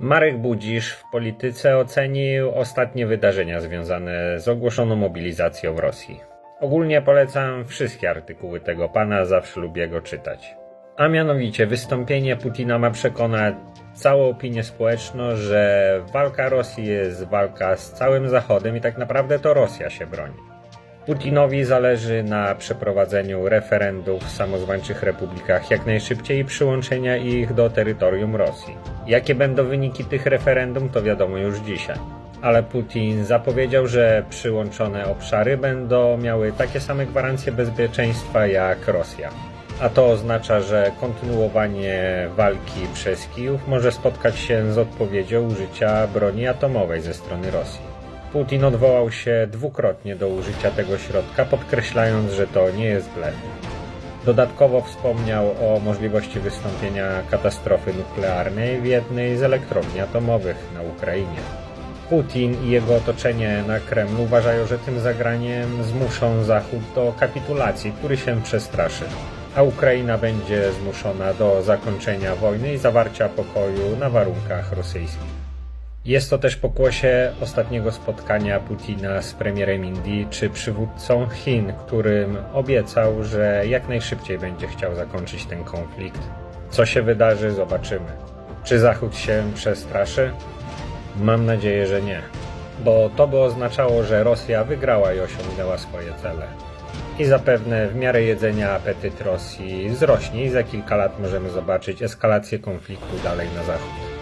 Marek Budzisz w polityce ocenił ostatnie wydarzenia związane z ogłoszoną mobilizacją w Rosji. Ogólnie polecam wszystkie artykuły tego pana, zawsze lubię go czytać. A mianowicie wystąpienie Putina ma przekonać całą opinię społeczną, że walka Rosji jest walka z całym Zachodem i tak naprawdę to Rosja się broni. Putinowi zależy na przeprowadzeniu referendów w samozwańczych republikach jak najszybciej i przyłączenia ich do terytorium Rosji. Jakie będą wyniki tych referendum, to wiadomo już dzisiaj. Ale Putin zapowiedział, że przyłączone obszary będą miały takie same gwarancje bezpieczeństwa jak Rosja. A to oznacza, że kontynuowanie walki przez Kijów może spotkać się z odpowiedzią użycia broni atomowej ze strony Rosji. Putin odwołał się dwukrotnie do użycia tego środka, podkreślając, że to nie jest blef. Dodatkowo wspomniał o możliwości wystąpienia katastrofy nuklearnej w jednej z elektrowni atomowych na Ukrainie. Putin i jego otoczenie na Kremlu uważają, że tym zagraniem zmuszą Zachód do kapitulacji, który się przestraszy, a Ukraina będzie zmuszona do zakończenia wojny i zawarcia pokoju na warunkach rosyjskich. Jest to też pokłosie ostatniego spotkania Putina z premierem Indii czy przywódcą Chin, którym obiecał, że jak najszybciej będzie chciał zakończyć ten konflikt. Co się wydarzy, zobaczymy. Czy Zachód się przestraszy? Mam nadzieję, że nie, bo to by oznaczało, że Rosja wygrała i osiągnęła swoje cele. I zapewne w miarę jedzenia apetyt Rosji wzrośnie i za kilka lat możemy zobaczyć eskalację konfliktu dalej na zachód.